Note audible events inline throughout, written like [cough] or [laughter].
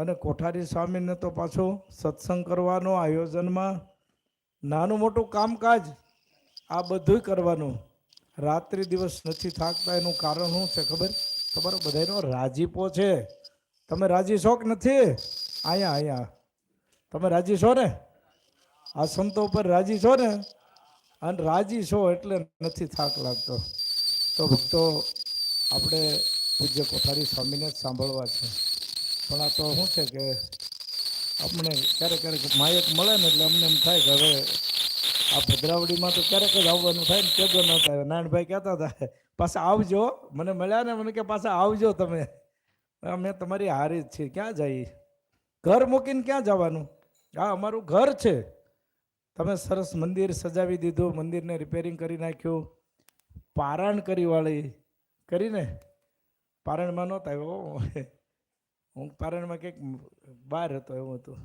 અને કોઠારી સ્વામીને તો પાછો સત્સંગ કરવાનો, આયોજનમાં નાનું મોટું કામકાજ આ બધુંય કરવાનું. રાત્રિ દિવસ નથી થાકતા, એનું કારણ શું છે ખબર? તમારો બધાનો રાજીપો છે. તમે રાજી છો કે નથી? અહીંયા અહીંયા તમે રાજી છો ને? આ સંતો ઉપર રાજી છો ને? અને રાજી છો એટલે નથી થાક લાગતો. તો ભક્તો, આપણે પૂજ્ય કોઠારી સ્વામીને જ સાંભળવા છે. પણ આ તો શું છે કે આપણે ક્યારેક ક્યારેક માયક મળે ને એટલે અમને એમ થાય કે હવે આ ભદ્રાવડીમાં તો ક્યારેક જ આવવાનું થાય ને કેતો ન થાય. નારાયણભાઈ કહેતા હતા, પાછા આવજો, મને મળ્યા ને મને કે પાછા આવજો તમે. અમે તમારી હારી જ છીએ, ક્યાં જઈએ? ઘર મૂકીને ક્યાં જવાનું? આ અમારું ઘર છે. તમે સરસ મંદિર સજાવી દીધું, મંદિરને રિપેરિંગ કરી નાખ્યું. પારણ કરી વાળી. કરીને પારણમાં નહોતા આવ્યો હું પારણમાં કંઈક બહાર હતો એવું હતું.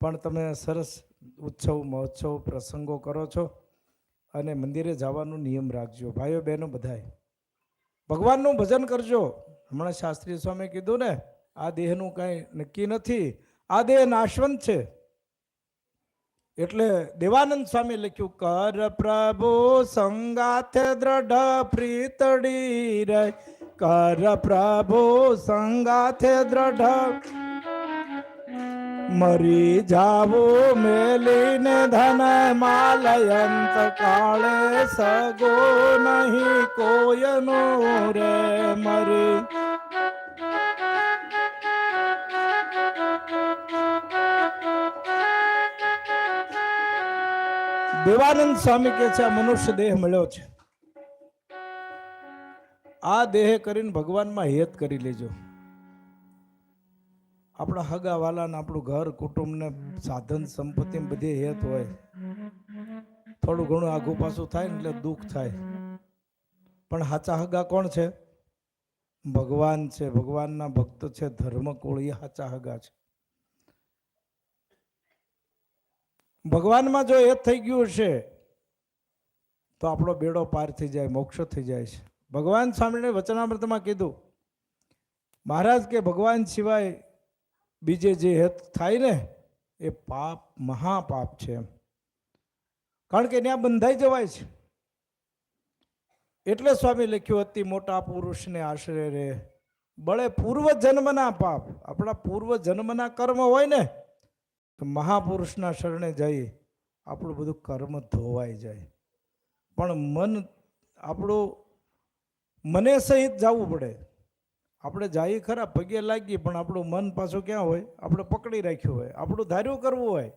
પણ તમે સરસ ઉત્સવ, મહોત્સવ, પ્રસંગો કરો છો અને મંદિરે જવાનો નિયમ રાખજો. ભાઈઓ, બહેનો બધાય, ભગવાનનું ભજન કરજો. હમણાં શાસ્ત્રી સ્વામી કીધું ને, આ દેહનું કાંઈ નક્કી નથી. આ દેહ નાશવંત છે. એટલે દેવાનંદ સ્વામી લખ્યું, કર પ્રભુ સંગાથે દ્રઢ પ્રીતડી રે કર પ્રભુ સંગાથે દ્રઢ મરી જાવો મેલીને ધન માલયંત કાળે સગો નહીં કોયનો રે મરી દેવાનંદ સ્વામી કે છે મનુષ્ય દેહ મળ્યો છે આ દેહ કરીને ભગવાનમાં હેત કરી લેજો. આપણા હગા વાલાને આપણું ઘર, કુટુંબને, સાધન, સંપત્તિ બધી હેત હોય. થોડું ઘણું આઘું પાછું થાય ને એટલે દુઃખ થાય. પણ સાચા હગા કોણ છે? ભગવાન છે. ભગવાનના ભક્ત છે. ધર્મકુળ એ સાચા હગા છે. ભગવાનમાં જો એ થઈ ગયું હશે, તો આપણો બેડો પાર થઈ જાય, મોક્ષ થઈ જાય છે. ભગવાન સ્વામીને વચનામૃતમાં કીધું, મહારાજ કે ભગવાન સિવાય બીજે જે હેત થાય ને, એ પાપ મહાપાપ છે એમ. કારણ કે ત્યાં બંધાઈ જવાય છે. એટલે સ્વામી લખ્યું, અતિ મોટા પુરુષને આશરે રે, બળે પૂર્વ જન્મના પાપ. આપણા પૂર્વ જન્મના કર્મ હોય ને, તો મહાપુરુષના શરણે જઈ આપણું બધું કર્મ ધોવાઈ જાય. પણ મન આપણું મને સહિત જવું પડે. આપણે જઈએ ખરા, પગે લાગીએ પણ આપણું મન પાછું ક્યાં હોય? આપણે પકડી રાખ્યું હોય. આપણું ધાર્યું કરવું હોય.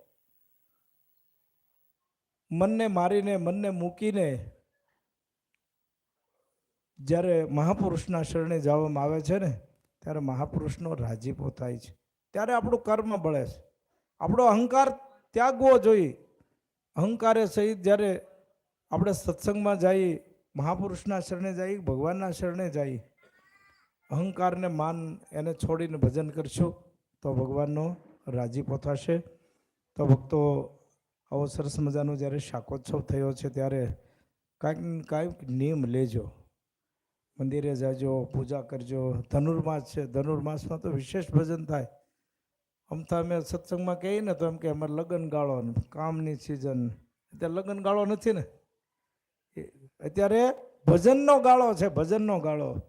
મનને મારીને, મનને મૂકીને જ્યારે મહાપુરુષના શરણે જવામાં આવે છે ને, ત્યારે મહાપુરુષનો રાજીપો થાય છે. ત્યારે આપણું કર્મ બળે છે. આપણો અહંકાર ત્યાગવો જોઈએ. અહંકારે સહિત જ્યારે આપણે સત્સંગમાં જઈએ મહાપુરુષના શરણે જાય, ભગવાનના શરણે જાય, અહંકારને માન એને છોડીને ભજન કરશું, તો ભગવાનનો રાજીપો થશે તો ભક્તો, આવો સરસ મજાનો જ્યારે શાકોત્સવ થયો છે ત્યારે કાંઈક કાંઈક નિયમ લેજો. મંદિરે જાજો, પૂજા કરજો. ધનુર્માસ છે, ધનુર્માસમાં તો વિશેષ ભજન થાય. આમ તો અમે સત્સંગમાં કહીએ ને તો એમ કે અમારે લગ્ન ગાળો કામની સિઝન ત્યાં લગ્ન ગાળો નથી ને? અત્યારે ભજનનો ગાળો છે, ભજનનો ગાળો.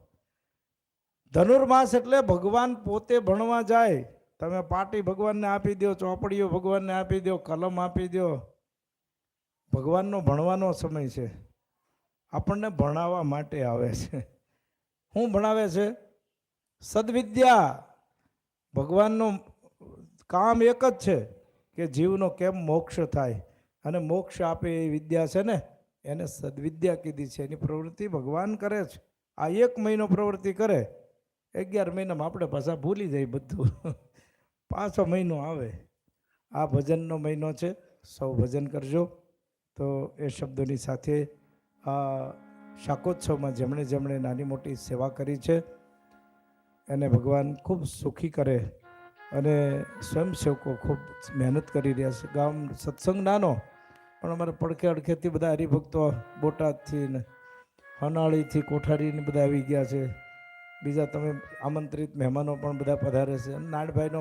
ધનુર્માસ એટલે ભગવાન પોતે ભણવા જાય. તમે પાટી ભગવાનને આપી દો ચોપડીઓ ભગવાનને આપી દો કલમ આપી દો ભગવાનનો ભણવાનો સમય છે. આપણને ભણાવવા માટે આવે છે. શું ભણાવે છે? સદવિદ્યા. ભગવાનનું કામ એક જ છે કે જીવનો કેમ મોક્ષ થાય? અને મોક્ષ આપે એ વિદ્યા છે ને? એને સદવિદ્યા કીધી છે. એની પ્રવૃત્તિ ભગવાન કરે છે. આ એક મહિનો પ્રવૃત્તિ કરે, અગિયાર મહિનામાં આપણે પાછા ભૂલી જાય બધું. [laughs] પાછો મહિનો આવે. આ ભજનનો મહિનો છે. સૌ ભજન કરજો. તો એ શબ્દોની સાથે આ શાકોત્સવમાં જેમણે જેમણે નાની મોટી સેવા કરી છે, એને ભગવાન ખૂબ સુખી કરે અને સ્વયંસેવકો ખૂબ મહેનત કરી રહ્યા છે. ગામ સત્સંગ નાનો પણ અમારે પડખે અડખેથી બધા હરિભક્તો બોટાદથી ને હનાળીથી કોઠારીને બધા આવી ગયા છે. બીજા તમે આમંત્રિત મહેમાનો પણ બધા પધારે છે. નાનભાઈનો